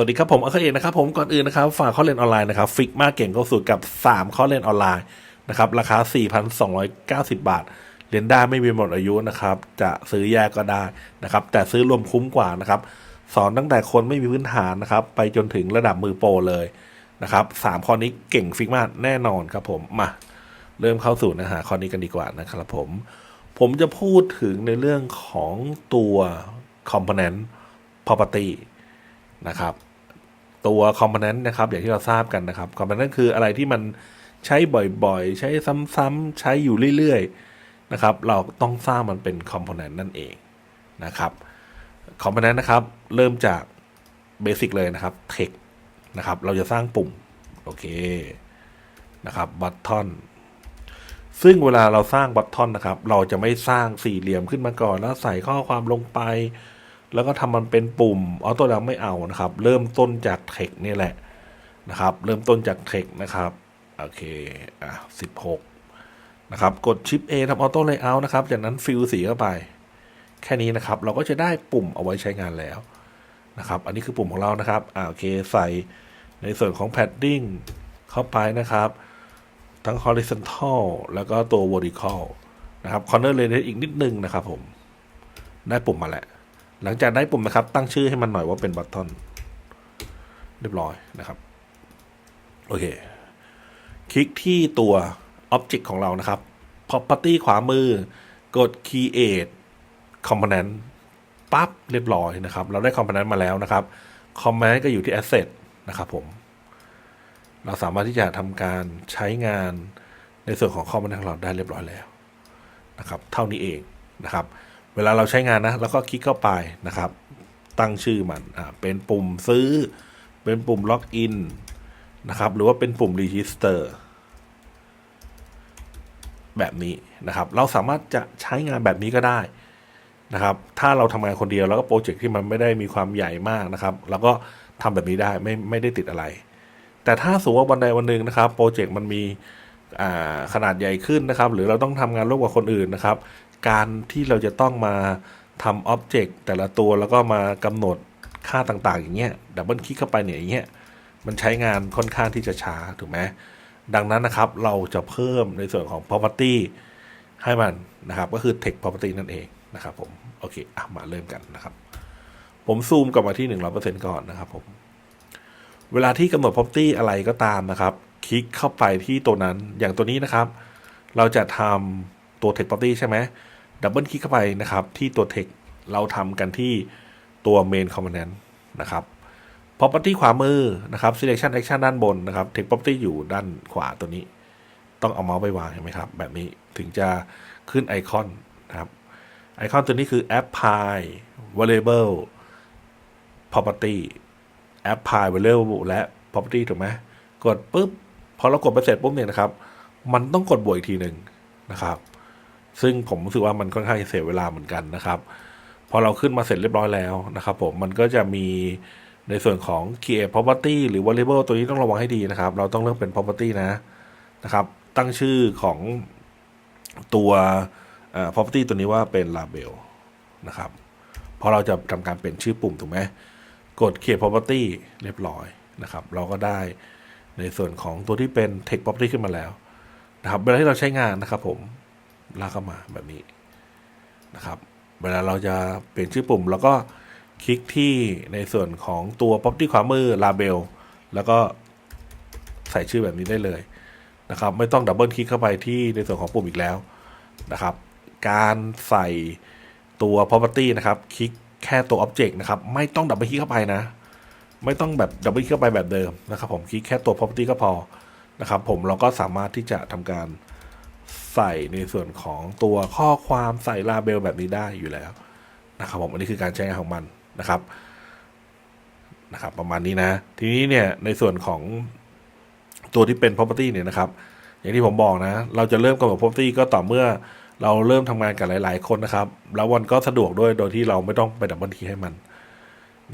วัสดีครับผมอัคเอกนะครับ ผมก่อนอื่นนะครับ ฝากข้อเรียนออนไลน์นะครับฟิกมากเก่งก็สูตรกับ 3 ข้อเรียนออนไลน์นะครับ ราคา 4,290 บาท เรียนได้ไม่มีหมดอายุนะครับ จะซื้อแยกก็ได้นะครับ แต่ซื้อรวมคุ้มกว่านะครับ สอนตั้งแต่คนไม่มีพื้นฐานนะครับ ไปจนถึงระดับมือโปรเลยนะครับสามข้อนี้เก่งฟิกมากแน่นอนครับผมมาเริ่มเข้าสู่เนื้อหาข้อนี้กันดีกว่านะครับผม ผมจะพูดถึงในเรื่องของตัว component property นะครับ ตัว component นะครับ อย่างที่เราทราบกันนะครับ component คืออะไรที่มันใช้บ่อยๆ ใช้ซ้ำๆใช้อยู่เรื่อยๆนะครับ เราต้องสร้างมันเป็น component นั่นเองนะครับ component นะครับ เริ่มจากเบสิกเลยนะครับ text นะครับ เราจะสร้างปุ่ม โอเคนะครับ button ซึ่งเวลาเราสร้างบัตทอนนะครับ เราจะไม่สร้างสี่เหลี่ยมขึ้นมาก่อน แล้วใส่ข้อความลงไป แล้วก็ทำมันเป็นปุ่มออโต้เราไม่เอานะครับ เริ่มต้นจากเทคนี่แหละนะครับ เริ่มต้นจากเทคนะครับโอเคอะสิบหกนะครับ กดชิป A ทำออโต้เลเยอร์นะครับ จากนั้นฟิลสีเข้าไป แค่นี้นะครับ เราก็จะได้ปุ่มเอาไว้ใช้งานแล้วนะครับ อันนี้คือปุ่มของเรานะครับอ่าโอเคใส่ในส่วนของ padding เข้าไปนะครับ ทั้ง horizontal แล้วก็ตัว vertical นะครับ corner radius อีกนิดนึงนะครับผม ได้ปุ่มมาแล้ว หลังจากได้ปุ่มนะครับ ตั้งชื่อให้มันหน่อยว่าเป็น button เรียบร้อยนะครับ โอเค คลิกที่ตัว object ของเรานะครับ property ขวามือกด create component ปั๊บเรียบร้อยนะครับ เราได้ component มาแล้วนะครับ component ก็อยู่ที่ asset นะครับผม เราสามารถที่จะทำการใช้งานในส่วนของคอมมานด์ของเราได้เรียบร้อยแล้วนะครับ เท่านี้เองนะครับ เวลาเราใช้งานนะ แล้วก็คลิกเข้าไปนะครับ ตั้งชื่อมันอ่าเป็นปุ่มซื้อ เป็นปุ่มล็อกอินนะครับ หรือว่าเป็นปุ่มรีจิสเตอร์แบบนี้นะครับ เราสามารถจะใช้งานแบบนี้ก็ได้นะครับ ถ้าเราทำงานคนเดียวแล้วก็โปรเจกต์ที่มันไม่ได้มีความใหญ่มากนะครับเราก็ทำแบบนี้ได้ไม่ไม่ได้ติดอะไร แต่ถ้าสมมติว่าวันใดวันหนึ่งนะครับโปรเจกต์มันมีขนาดใหญ่ขึ้นนะครับ หรือเราต้องทำงานร่วมกับคนอื่นนะครับ การที่เราจะต้องมาทำอ็อบเจกต์แต่ละตัวแล้วก็มากำหนดค่าต่างๆ อย่างเงี้ยดับเบิลคลิกเข้าไปเนี่ยอย่างเงี้ยมันใช้งานค่อนข้างที่จะช้าถูกไหมดังนั้นนะครับเราจะเพิ่มในส่วนของ property ให้มันนะครับก็คือ text property นั่นเองนะครับผมโอเคอะมาเริ่มกันนะครับ ผมซูมกลับมาที่ 100%ก่อนนะครับผมเวลาที่กำหนด property อะไรก็ตามนะครับ คลิกเข้าไปที่ตัวนั้นอย่างตัวนี้นะครับ เราจะทำตัว text property ใช่ไหม ดับเบิลคลิกเข้าไปนะครับ ที่ตัว text เราทำกันที่ตัว main component นะครับ property ขวามือนะครับ selection action ด้านบนนะครับ text property อยู่ด้านขวาตัวนี้ ต้องเอาเมาส์ไปวางเห็นไหมครับ แบบนี้ถึงจะขึ้นไอคอนนะครับไอคอนตัวนี้คือ apply variable property apply variable และ property ถูกไหมกดปุ๊บพอเรากดไปเสร็จปุ๊บเนี่ยนะครับ มันต้องกดบวกอีกทีหนึ่งนะครับ ซึ่งผมรู้สึกว่ามันค่อนข้างจะเสียเวลาเหมือนกันนะครับ พอเราขึ้นมาเสร็จเรียบร้อยแล้วนะครับ ผมมันก็จะมีในส่วนของ create property หรือ variable ตัวนี้ต้องระวังให้ดีนะครับ เราต้องเลือกเป็น property นะนะครับ ตั้งชื่อของตัว property ตัวนี้ว่าเป็น label นะครับพอเราจะทำการเปลี่ยนชื่อปุ่มถูกไหมกด create property เรียบร้อยนะครับ เราก็ได้ในส่วนของตัวที่เป็น text property ขึ้นมาแล้วนะครับเวลาที่เราใช้งานนะครับผม ลากเข้ามาแบบนี้นะครับ เวลาเราจะเปลี่ยนชื่อปุ่ม แล้วก็คลิกที่ในส่วนของตัว property ขวามือ label แล้วก็ใส่ชื่อแบบนี้ได้เลยนะครับ ไม่ต้องดับเบิลคลิกเข้าไปที่ในส่วนของปุ่มอีกแล้วนะครับ การใส่ตัว property นะครับคลิกแค่ตัว object นะครับไม่ต้องดับเบิลคลิกเข้าไปนะ ไม่ต้องแบบดับเบิลคลิกเข้าไปแบบเดิมนะครับ ผมคลิกแค่ตัว property ก็พอนะครับ ผมเราก็สามารถที่จะทำการ ใส่ในส่วนของตัวข้อความใส่ลาเบลแบบนี้ได้อยู่แล้วนะครับผมอันนี้คือการใช้งานของมันนะครับนะครับ ประมาณนี้นะ ทีนี้เนี่ยในส่วนของตัวที่เป็น property เนี่ยนะครับ อย่างที่ผมบอกนะ เราจะเริ่มกำหนด property ก็ต่อเมื่อเราเริ่มทำงานกับหลาย ๆ คนนะครับ แล้ววันก็สะดวกด้วยโดยที่เราไม่ต้องไปดับเบิลทีให้มัน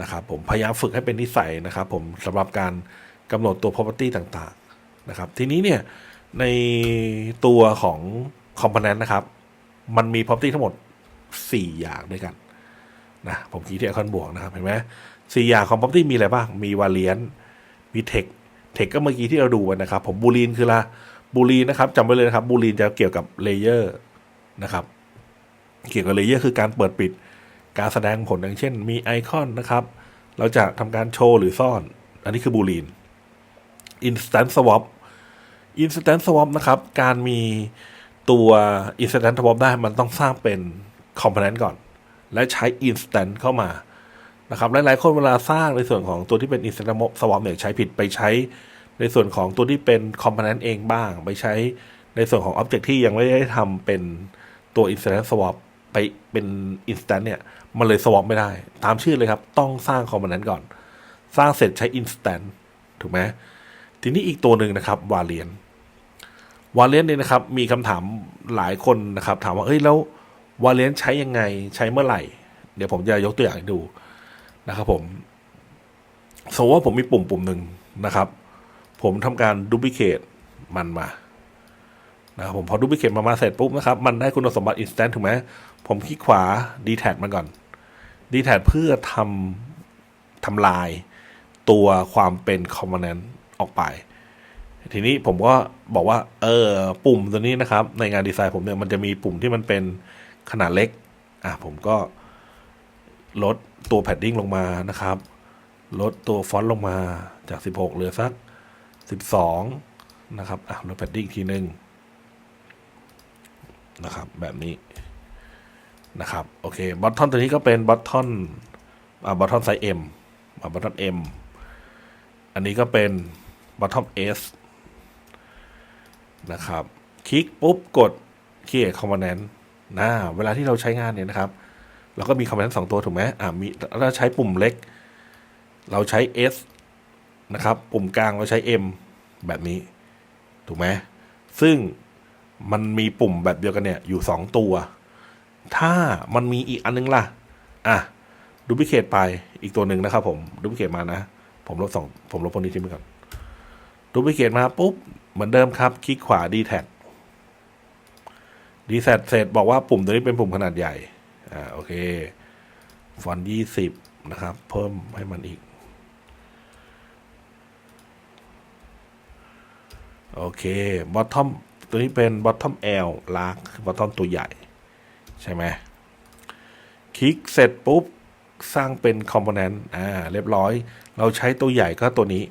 นะครับ ผมพยายามฝึกให้เป็นนิสัยนะครับ ผมสำหรับการกำหนดตัว property ต่าง ๆ นะครับ ทีนี้เนี่ย ในตัวของ component นะครับ มันมี property ทั้งหมด 4 อย่างด้วยกันนะผมคีย์ที่ไอคอนบวกนะครับ เห็นไหมสี่อย่างของ property มีอะไรบ้าง มี variant มี text text ก็เมื่อกี้ที่เราดูกันนะครับ ผมบูลีนคือละบูลีนนะครับจำไว้เลยนะครับบูลีนจะเกี่ยวกับเลเยอร์นะครับ เกี่ยวกับเลเยอร์คือการเปิดปิดการแสดงผลอย่างเช่น มีไอคอนนะครับ เราจะทำการโชว์หรือซ่อน อันนี้คือบูลีน instant swap instant swap นะครับ การมีตัว instant swap ได้มันต้องสร้างเป็น component ก่อน และใช้ instant เข้ามานะครับหลายๆคนเวลาสร้างในส่วนของตัวที่เป็น instant swap เนี่ยใช้ผิดไปใช้ในส่วนของตัวที่เป็น component เองบ้าง ไปใช้ในส่วนของ object ที่ยังไม่ได้ทำเป็นตัว instant swap ไปเป็น instant เนี่ย มันเลย swap ไม่ได้ ตามชื่อเลยครับ ต้องสร้าง component ก่อน สร้างเสร็จใช้ instant ถูกไหมทีนี้อีกตัวหนึ่งนะครับ variant variant เนี่ วาเลนเนี่ยนะครับ มีคำถามหลายคนนะครับ ถามว่าเอ้ยแล้ว variant ใช้ยังไงใช้เมื่อไหร่ เดี๋ยวผมจะยกตัวอย่างให้ดูนะครับผมสมมติว่าผมมีปุ่มปุ่มหนึ่งนะครับ ผมทำการ duplicate มันมานะครับผมพอ duplicate มามาเสร็จปุ๊บนะครับ มันได้คุณสมบัติ instant ถูกไหมผมคลิกขวา detach มันก่อน detach เพื่อทำทำลายตัวความเป็น component ออกไป ทีนี้ผมก็บอกว่า เออ ปุ่มตัวนี้นะครับ ในงานดีไซน์ผมเนี่ยมันจะมีปุ่มที่มันเป็นขนาดเล็ก อะผมก็ลดตัวแพดดิ้งลงมานะครับ ลดตัวฟอนต์ลงมาจาก 16 เหลือสัก 12 นะครับ อะลดแพดดิ้งทีหนึ่งนะครับ แบบนี้นะครับ โอเคบอททอนตัวนี้ก็เป็นบอททอนอ่าบอททอนไซส์ M อ่าบอททอน M อันนี้ก็เป็น bottom S นะครับ คลิกปุ๊บกด create component นะเวลาที่เราใช้งานเนี่ยนะครับ เราก็มี component สองตัวถูกไหมอ่ามีเราใช้ปุ่มเล็ก เราใช้ S นะครับ ปุ่มกลางเราใช้ M แบบนี้ ถูกไหมซึ่งมันมีปุ่มแบบเดียวกันเนี่ย อยู่สองตัว ถ้ามันมีอีกอันนึงล่ะ อะดูพิเคตไปอีกตัวหนึ่งนะครับผมดูพิเคตมานะ ผมลบสองผมลบพวกนี้ทิ้งไปก่อน ดูพิเคตมาปุ๊บ เหมือนเดิมครับ คลิกขวา d t แท็ดีแเสร็จบอกว่าปุ่มตัวนี้เป็นปุ่มขนาดใหญ่ อ่า โอเค ฟอนต์ยี่สิบนะครับ เพิ่มให้มันอีก โอเค บอททอม ตัวนี้เป็นบอททอม L ลากบอททอมตัวใหญ่ ใช่ไหม คลิกเสร็จปุ๊บ สร้างเป็นคอมโพเนนต์ อ่า เรียบร้อย เราใช้ตัวใหญ่ก็ตัวนี้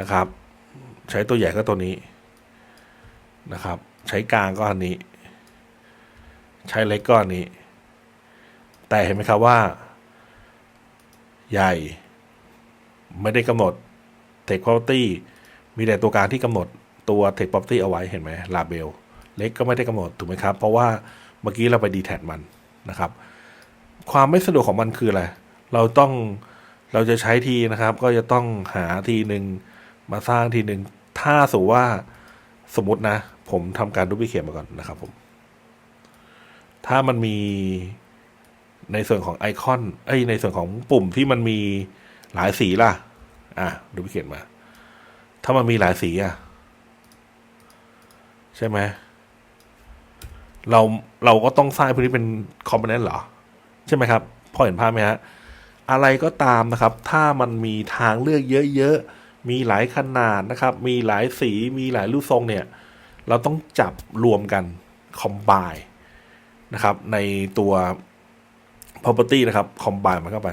นะครับ ใช้ตัวใหญ่ก็ตัวนี้นะครับ ใช้กลางก็อันนี้ ใช้เล็กก็อันนี้ แต่เห็นไหมครับว่า ใหญ่ ไม่ได้กำหนด text property มีแต่ตัวกลางที่กำหนดตัว text property เอาไว้เห็นไหม label เล็กก็ไม่ได้กำหนดถูกไหมครับ เพราะว่าเมื่อกี้เราไป detach มันนะครับ ความไม่สะดวกของมันคืออะไร เราต้องเราจะใช้ทีนะครับ ก็จะต้องหาทีหนึ่ง มาสร้างทีหนึ่งถ้าสมมติว่าสมมตินะ ผมทำการดูพิเคทมาก่อนนะครับผม ถ้ามันมีในส่วนของไอคอนเอ้ยในส่วนของปุ่มที่มันมีหลายสีล่ะ อะดูพิเคทมา ถ้ามันมีหลายสีอะ ใช่ไหมเราเราก็ต้องสร้างพวกนี้เป็นคอมโพเนนต์เหรอ ใช่ไหมครับ พอเห็นภาพไหมฮะ อะไรก็ตามนะครับ ถ้ามันมีทางเลือกเยอะๆ มีหลายขนาดนะครับ มีหลายสีมีหลายรูปทรงเนี่ย เราต้องจับรวมกัน combine นะครับ ในตัว property นะครับ combine มันเข้าไป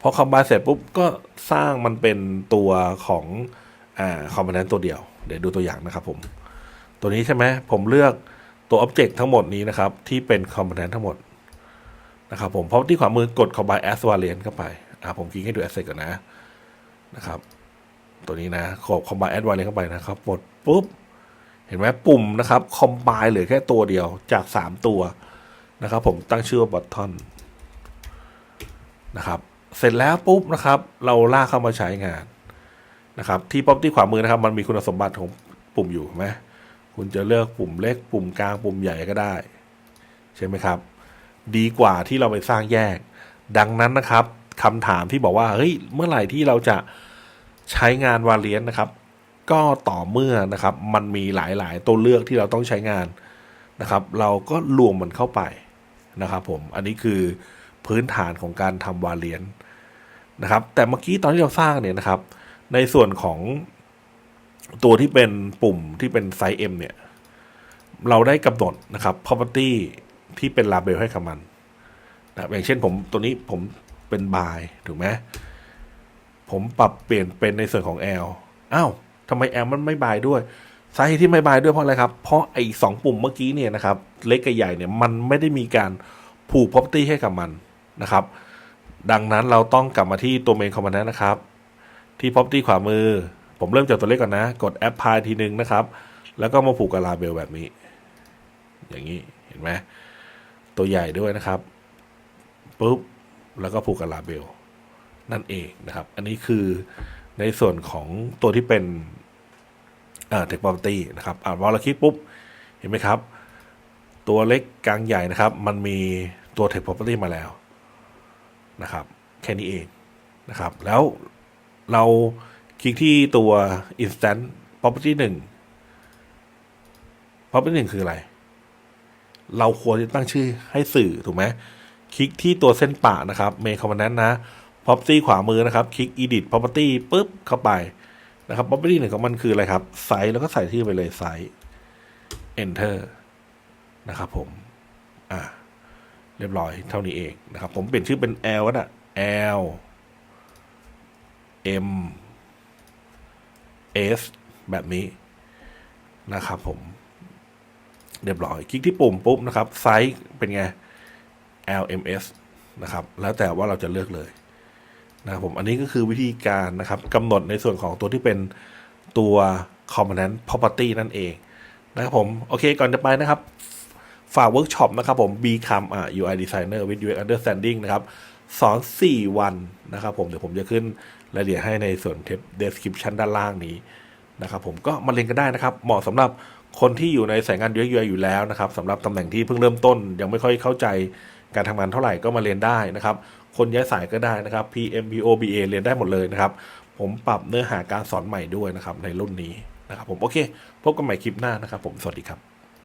พอ combine เสร็จปุ๊บก็สร้างมันเป็นตัวของอ่า component ตัวเดียว เดี๋ยวดูตัวอย่างนะครับผม ตัวนี้ใช่ไหมผมเลือกตัว object ทั้งหมดนี้นะครับ ที่เป็น component ทั้งหมดนะครับผมเพราะที่ขวามือกด combine as variant เข้าไปอ่าผมคลิกให้ดู asset ก่อนนะนะครับ ตัวนี้นะขอบ combine as variant เข้าไปนะครับกดปุ๊บ เห็นไหมปุ่มนะครับ combine เหลือแค่ตัวเดียวจาก 3 ตัวนะครับ ผมตั้งชื่อว่า button นะครับ เสร็จแล้วปุ๊บนะครับ เราลากเข้ามาใช้งานนะครับ ที่ป๊อปที่ขวามือนะครับ มันมีคุณสมบัติของปุ่มอยู่เห็นไหมคุณจะเลือกปุ่มเล็กปุ่มกลางปุ่มใหญ่ก็ได้ ใช่ไหมครับ ดีกว่าที่เราไปสร้างแยก ดังนั้นนะครับคำถามที่บอกว่าเฮ้ยเมื่อไหร่ที่เราจะ ใช้งานวาเลียนนะครับ ก็ต่อเมื่อนะครับ มันมีหลายๆ ตัวเลือกที่เราต้องใช้งานนะครับ เราก็รวมมันเข้าไปนะครับ ผมอันนี้คือพื้นฐานของการทำวาเลียนนะครับ แต่เมื่อกี้ตอนที่เราสร้างเนี่ยนะครับ ในส่วนของตัวที่เป็นปุ่มที่เป็นไซส์ M เนี่ย เราได้กำหนดนะครับ property ที่เป็น label ให้กับมันนะอย่างเช่นผมตัวนี้ผมเป็น by ถูกไหม ผมปรับเปลี่ยนเป็นในส่วนของ L อ้าวทำไม L มันไม่ by ด้วยสาเหตุที่ไม่ by ด้วยเพราะอะไรครับ เพราะไอ้สองปุ่มเมื่อกี้เนี่ยนะครับ เล็กกับใหญ่เนี่ยมันไม่ได้มีการผูก property ให้กับมันนะครับ ดังนั้นเราต้องกลับมาที่ตัว main component นะครับ ที่ property ขวามือ ผมเริ่มจากตัวเลขก่อนนะ กด apply ทีนึงนะครับ แล้วก็มาผูกกับ label แบบนี้ อย่างนี้เห็นไหมตัวใหญ่ด้วยนะครับปุ๊บแล้วก็ผูกกับ label นั่นเองนะครับ อันนี้คือในส่วนของตัวที่เป็นอ่า text property นะครับอ่าพอเราคลิกปุ๊บ เห็นไหมครับ ตัวเล็กกลางใหญ่นะครับ มันมีตัว text property มาแล้วนะครับ แค่นี้เองนะครับ แล้วเราคลิกที่ตัว instant property หนึ่ง property หนึ่งคืออะไร เราควรจะตั้งชื่อให้สื่อถูกไหมคลิกที่ตัวเส้นปะนะครับ main component นะ property ขวามือนะครับ คลิก edit property ปุ๊บเข้าไปนะครับ property หนึ่งของมันคืออะไรครับไซส์แล้วก็ใส่ชื่อไปเลยไซส์ enter นะครับผม อ่า เรียบร้อยเท่านี้เองนะครับ ผมเปลี่ยนชื่อเป็น L ก็ได้ L M S แบบนี้นะครับผม เรียบร้อย คลิกที่ปุ่มปุ๊บนะครับ ไซส์เป็นไง LMS นะครับ แล้วแต่ว่าเราจะเลือกเลย นะครับผมอันนี้ก็คือวิธีการนะครับกำหนดในส่วนของตัวที่เป็นตัว component property นั่นเองนะครับผม โอเค ก่อนจะไปนะครับ ฝากเวิร์กช็อปนะครับผม Become อ่า UI Designer with UX Understanding นะครับสอน 4 วันนะครับผม เดี๋ยวผมจะขึ้นรายละเอียดให้ในส่วนเทป description ด้านล่างนี้นะครับผมก็มาเรียนกันได้นะครับ เหมาะสำหรับคนที่อยู่ในสายงาน UX UI อยู่แล้วนะครับสำหรับตำแหน่งที่เพิ่งเริ่มต้นยังไม่ค่อยเข้าใจ การทำงานเท่าไหร่ก็มาเรียนได้นะครับ คนย้ายสายก็ได้นะครับ PMBOBA เรียนได้หมดเลยนะครับ ผมปรับเนื้อหาการสอนใหม่ด้วยนะครับในรุ่นนี้นะครับผมโอเค พบกันใหม่คลิปหน้านะครับ ผมสวัสดีครับ